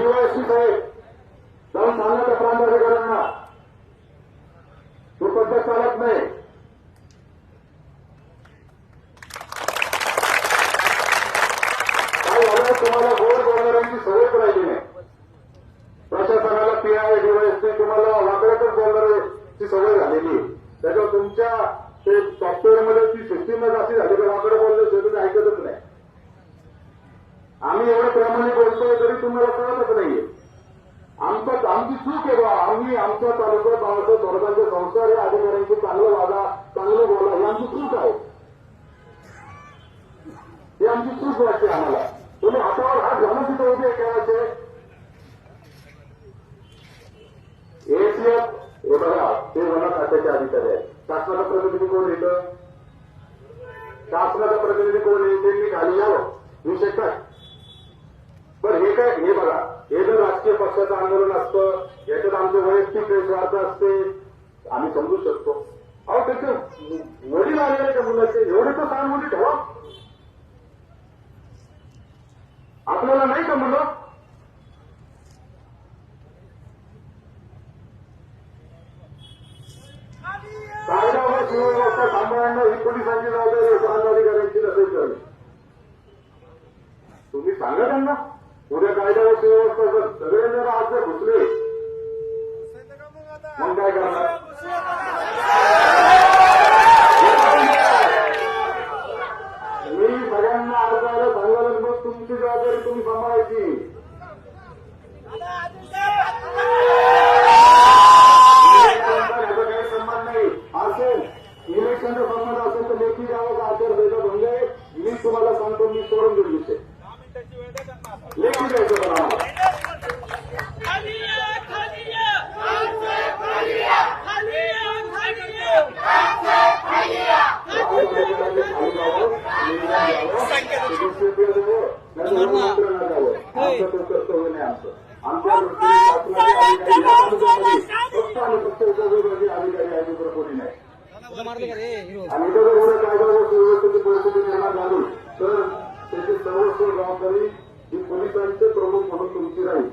एडीवायसी साहेब जाऊन सांगा त्या प्रांत अधिकाऱ्यांना. तो पद्धत चालत नाही. काय झालं? तुम्हाला गोड बोलणाऱ्यांची सवयच राहिली नाही. प्रशासनाला पीआय डीवायएसपी तुम्हाला वाकड्यातच बोलणाऱ्याची सवय झालेली त्याच्यावर तुमच्या ते सॉफ्टवेअरमध्ये ती सिस्टीमच अशी झाली की वाकडं बोलले तर ऐकतच नाही. आम्ही एवढं प्रामाणिक बोलतोय तरी तुम्हाला कळतच नाहीये आमचं आमची चूक आहे बा. आम्ही आमच्या तालुक्यात बाळासाहेब थोरातांचे संस्कार या अधिकाऱ्यांची चांगलं वागा चांगलं बोला ही आमची चूक आहे. ही आमची चूक वाटते आम्हाला. तुम्ही हातावर हात घालून तिथे उभे केव्हाचे एसीएफ हे बघा ते वन खात्याचे अधिकारी आहेत. शासनाचा प्रतिनिधी कोण येतं शासनाचा प्रतिनिधी कोण येते मी खाली यावं विषय काय? बरं हे काय? हे बघा. हे जर राजकीय पक्षाचं आंदोलन असतं वैयक्तिक स्वार्थ असते. आम्ही समजू शकतो. अहो त्याचे वडील आलेले का मुलाचे? एवढे तर सहानुभूती ठेवा. आपल्याला नाही का मुलं? कायदा सुव्यवस्था सांभाळणं ही पोलिसांची जबाबदारी आहे नसेल तर. तुम्ही सांगा त्यांना. उद्या कायदा व सुव्यवस्था जर सगळे जर आज जर घुसले. तुमची तुम्ही सांभाळायची काही नाही असेल इलेक्शनचा संबंध असेल तर लेखी गावाचा आचारसंहिता भंग आहे मी तुम्हाला सांगतो मी सोडून देऊ लेखी द्यायचं पण आम्हाला खालिया खालिया आमचे खालिया खालिया खालिया आमच्या दृष्टीने फक्त आणि फक्त उपविभागीय अधिकारी आहे दुसरं कोणी नाही आणि इथं जर एवढं कायदा सुव्यवस्थेची परिस्थिती निर्माण झाली तर त्याची सर्वस्व जबाबदारी ही पोलिसांचे प्रमुख म्हणून तुमची राहील